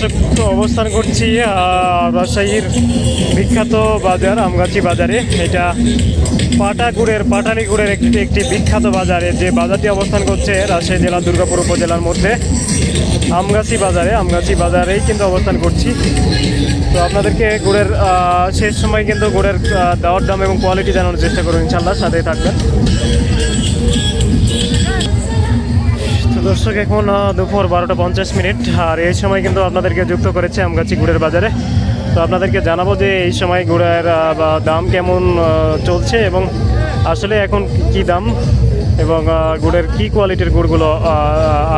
দর্শক অবস্থান করছি রাজশাহীর বিখ্যাত বাজার, আমগাছি বাজারে। এটা পাটা গুড়ের পাটালি গুড়ের একটি একটি বিখ্যাত বাজারে। যে বাজারটি অবস্থান করছে রাজশাহী জেলা, দুর্গাপুর উপজেলার মধ্যে। আমগাছি বাজারে, আমগাছি বাজারেই কিন্তু অবস্থান করছি। তো আপনাদেরকে গুড়ের শেষ সময় কিন্তু গুড়ের দেওয়ার দাম এবং কোয়ালিটি জানানোর চেষ্টা করুন ইনশাল্লাহ সাথেই থাকবেন। দর্শক, এখন দুপুর বারোটা পঞ্চাশ মিনিট। আর এই সময় কিন্তু আপনাদেরকে যুক্ত করেছে আমগাছি গুড়ের বাজারে। তো আপনাদেরকে জানাব যে এই সময় গুড়ের দাম কেমন চলছে এবং আসলে এখন কি দাম এবং গুড়ের কি কোয়ালিটির গুড়গুলো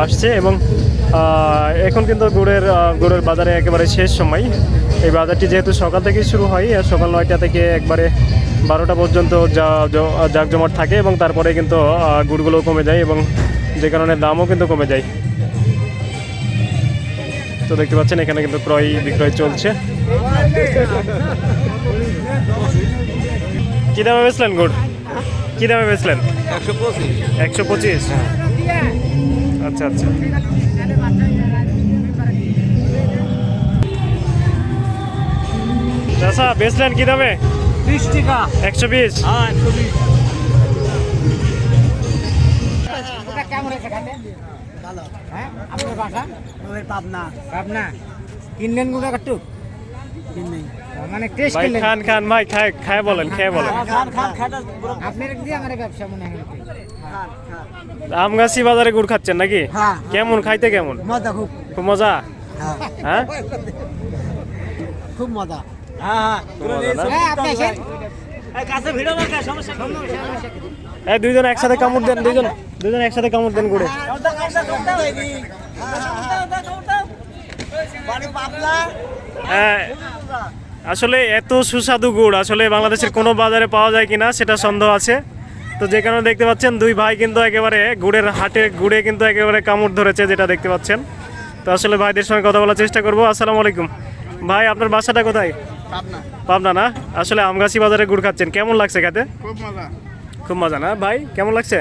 আসছে এবং এখন কিন্তু গুড়ের গুড়ের বাজারে একেবারে শেষ সময়। এই বাজারটি যেহেতু সকাল থেকেই শুরু হয়, আর সকাল নয়টা থেকে একবারে বারোটা পর্যন্ত যা জাঁকজমট থাকে এবং তারপরে কিন্তু গুড়গুলো কমে যায় এবং যে কারণে দামও কিন্তু কমে যায়। তো দেখতে পাচ্ছেন এখানে কিন্তু ক্রয় বিক্রয় চলছে। কি দামে বেচলেন গুড়? কি দামে বেচলেন? একশো পঁচিশ। আচ্ছা আচ্ছা। চাষা বেচলেন কি দামে? বিশ টাকা। একশো বিশ। হ্যাঁ একশো বিশ। হ্যাঁ? আপনার বাসা ওই পাবনা। পাবনা। কিনলেন গুঁড়া কাটুক কিনলেন মানে টেস্ট ভাই খান খান ভাই খায় খায় বলেন খেয়ে বলেন। খান খান খাটা আপনার দিয়ে আমার ব্যবসা মনে হয় আমগাছি বাজারে গুড় খাচ্ছেন নাকি? হ্যাঁ। কেমন খাইতে কেমন? মজা খুব। খুব মজা? হ্যাঁ। হ্যাঁ? খুব মজা। দুইজন একসাথে কামড় দেন দুইজন। দুইজন একসাথে কামড় দেন গুড়ে হ্যাঁ আসলে এত সুস্বাদু গুড় আসলে বাংলাদেশের কোনো বাজারে পাওয়া যায় কিনা সেটা সন্দেহ আছে। তো যে কারণে দেখতে পাচ্ছেন দুই ভাই কিন্তু একেবারে গুড়ের হাটে গুড়ে কিন্তু একেবারে কামড় ধরেছে যেটা দেখতে পাচ্ছেন। তো আসলে ভাইদের সঙ্গে কথা বলার চেষ্টা করব। আসসালামু আলাইকুম। ভাই আপনার বাসাটা কোথায়? পাবনা। পাবনা না? আসলে আমগাছি বাজারে গুড় খাচ্ছেন। কেমন লাগছে খেতে? খুব মজা। খুব মজা না? ভাই কেমন লাগছে?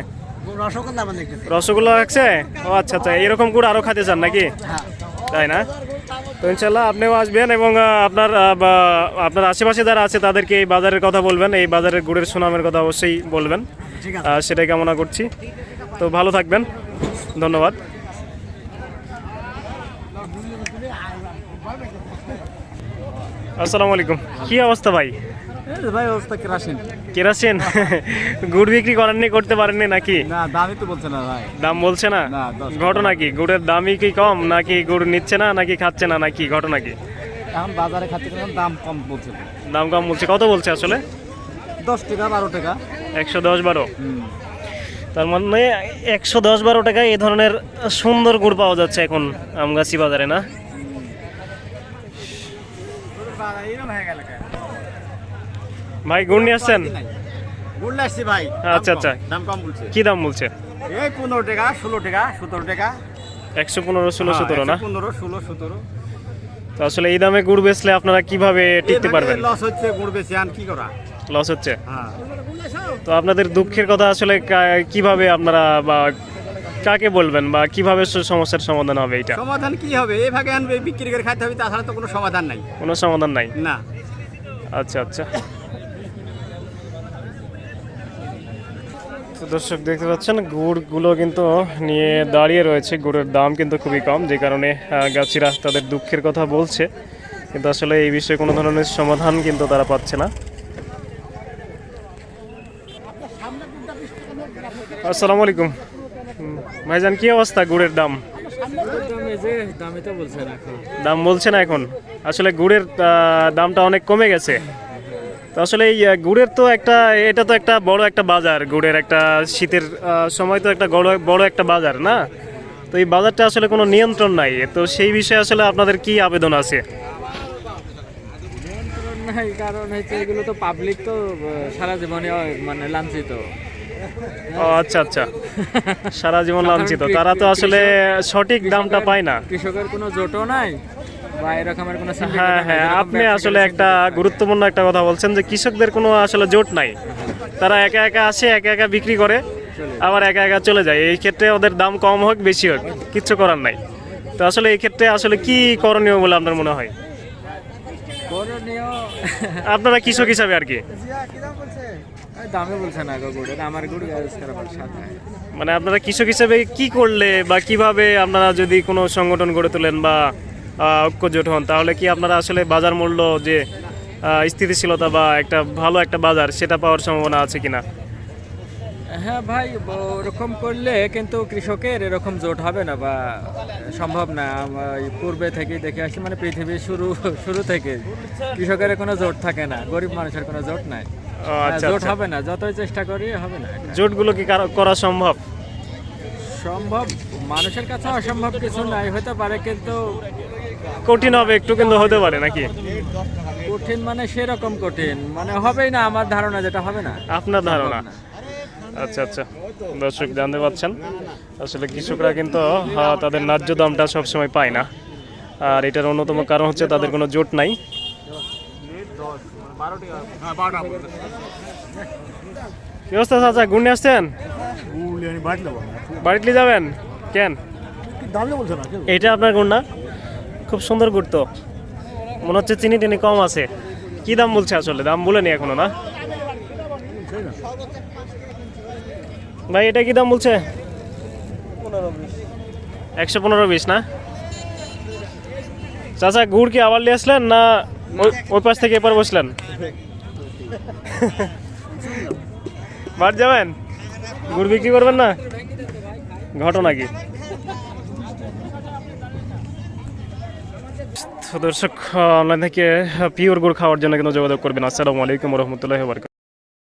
রসগোল্লা লাগছে ও আচ্ছা আচ্ছা এরকম গুড় আরও খাতে চান নাকি? হ্যাঁ। তাই না? তো ইনশাল্লাহ আপনিও আসবেন এবং আপনার আপনার আশেপাশে যারা আছে তাদেরকে এই বাজারের কথা বলবেন এই বাজারের গুড়ের সুনামের কথা অবশ্যই বলবেন। সেটাই কামনা করছি। তো ভালো থাকবেন। ধন্যবাদ। আসসালামু আলাইকুম। কি অবস্থা ভাই? ভাই অবস্থা কেরাসিন। কেরাসিন? গুড় বিক্রি করেননি করতে পারেননি নাকি? না দামই তো বলছে না ভাই। দাম বলছে না? ঘটনা কি? গুড়ের দামই কি কম নাকি গুড় নিচ্ছে না নাকি খাচ্ছে না নাকি? ঘটনা কি? এখন বাজারে খাচ্ছে দাম কম বলছে। দাম কম বলছে। কত বলছে আসলে? দশ টাকা বারো টাকা। একশো দশ বারো। তার মানে একশো দশ বারো টাকায় এই ধরনের সুন্দর গুড় পাওয়া যাচ্ছে এখন আমগাছি বাজারে না? ভাই গুড় নিয়ে আসছেন? গুড় আসছি ভাই আচ্ছা, আচ্ছা। দাম কম বলছে। কি দাম বলছে? এই পনেরো টাকা ষোলো টাকা সতেরো টাকা। একশো পনেরো ষোলো সতেরো না? পনেরো ষোলো সতেরো। তো আসলে এই দামে গুড় বেচলে আপনারা কীভাবে টিকতে পারবেন? লস হচ্ছে গুড় বেশি আন কি করা? লস হচ্ছে? হ্যাঁ। তো আপনাদের দুঃখের কথা আসলে কীভাবে আপনারা বা কাকে বলবেন বা কীভাবে সমস্যার সমাধান হবে এটা সমাধান কি হবে? এই ভাগে আনবে বিক্রি করে খাইতে হবে তাছাড়া তো কোনো সমাধান নাই। কোনো সমাধান নাই? না। আচ্ছা আচ্ছা। তো দর্শক দেখতে পাচ্ছেন গুড়গুলো কিন্তু নিয়ে দাঁড়িয়ে রয়েছে। গুড়ের দাম কিন্তু খুবই কম যে কারণে গাছিরা তাদের দুঃখের কথা বলছে। কিন্তু আসলে এই বিষয়ে কোনো ধরনের সমাধান কিন্তু তারা পাচ্ছে না। আসসালামু আলাইকুম। ভাইজান কি অবস্থা গুড়ের দাম? দামে বলছে না এখন। আসলে গুড়ের দামটা অনেক কমে গেছে। তো আসলে এই গুড়ের তো একটা এটা তো একটা বড় একটা বাজার গুড়ের একটা শীতের সময় তো একটা বড় বড় একটা বাজার না? তো এই বাজারটা আসলে কোনো নিয়ন্ত্রণ নাই। তো সেই বিষয়ে আসলে আপনাদের কি আবেদন আছে? নাই কারণ হচ্ছে এগুলো তো পাবলিক তো সারা জীবনে মানে লাঞ্ছিত। ও আচ্ছা আচ্ছা। সারা জীবন লাঞ্ছিত। তারা তো আসলে সঠিক দামটা পায় না। কৃষকের কোনো জোটও নাই হ্যাঁ হ্যাঁ। আপনি আসলে একটা গুরুত্বপূর্ণ একটা কথা বলছেন যে কৃষকদের কোনো আসলে জোট নাই। তারা একা একা আসে একা একা বিক্রি করে আবার একা একা চলে যায়। এই ক্ষেত্রে ওদের দাম কম হোক বেশি হোক কিচ্ছু করার নাই। তো আসলে এই ক্ষেত্রে আসলে কি করণীয় বলে আপনার মনে হয়? আপনারা কৃষক হিসাবে আর কি। দামে বলছে না গুড়ের আমার গুড় মানে আপনারা কৃষক হিসেবে কি করলে বা কীভাবে আপনারা যদি কোনো সংগঠন গড়ে তোলেন বা আহ, ঐক্য জোট হন তাহলে কি আপনারা আসলে বাজার মূল্য যে স্থিতিশীলতা বা একটা ভালো একটা বাজার সেটা পাওয়ার সম্ভাবনা আছে কিনা? হ্যাঁ ভাই ওরকম করলে কিন্তু কৃষকের এরকম জোট হবে না বা সম্ভব না। পূর্বে থেকেই দেখে আসি মানে পৃথিবীর শুরু শুরু থেকে কৃষকের কোনো জোট থাকে না গরিব মানুষের কোনো জোট নাই। আচ্ছা জোট আচ্ছা। হবে না যতই চেষ্টা করি হবে না জোটগুলো কি কারো- সম্ভব? সম্ভব মানুষের কাছে অসম্ভব কিছু নাই হতে পারে কিন্তু কঠিন হবে একটু কিন্তু হতে পারে নাকি? কঠিন মানে সেরকম কঠিন মানে হবেই না আমার ধারণা যেটা হবে না। আপনার ধারণা? আচ্ছা আচ্ছা। দর্শক জানতে পাচ্ছেন আসলে কৃষকরা কিন্তু তাদের ন্যায্য দামটা সবসময় পায় না। আর এটার অন্যতম কারণ হচ্ছে তাদের কোনো জোট নাই। কি অবস্থা চাচা? গুন্ডে আসছেন? বাড়িতে যাবেন? কেন? এটা আপনার গুন্ডা? খুব সুন্দর গুড় তো। মনে হচ্ছে চিনি টিনি কম আছে। কি দাম বলছে আসলে? দাম বলেনি এখনও না? ভাই এটা কি দাম বলছে? একশো পনেরো বিশ না? চাচা গুড় কি আবার নিয়ে আসলেন না ওই- পাশ থেকে এপার বসলেন। বাড়ি যাবেন? গুড় বিক্রি করবেন না? ঘটনা কি? দর্শক অনলাইন থেকে পিওর গুড় খাওয়ার জন্য কিন্তু যোগাযোগ করবেন। আসসালামু আলাইকুম রহমতুল্লাহ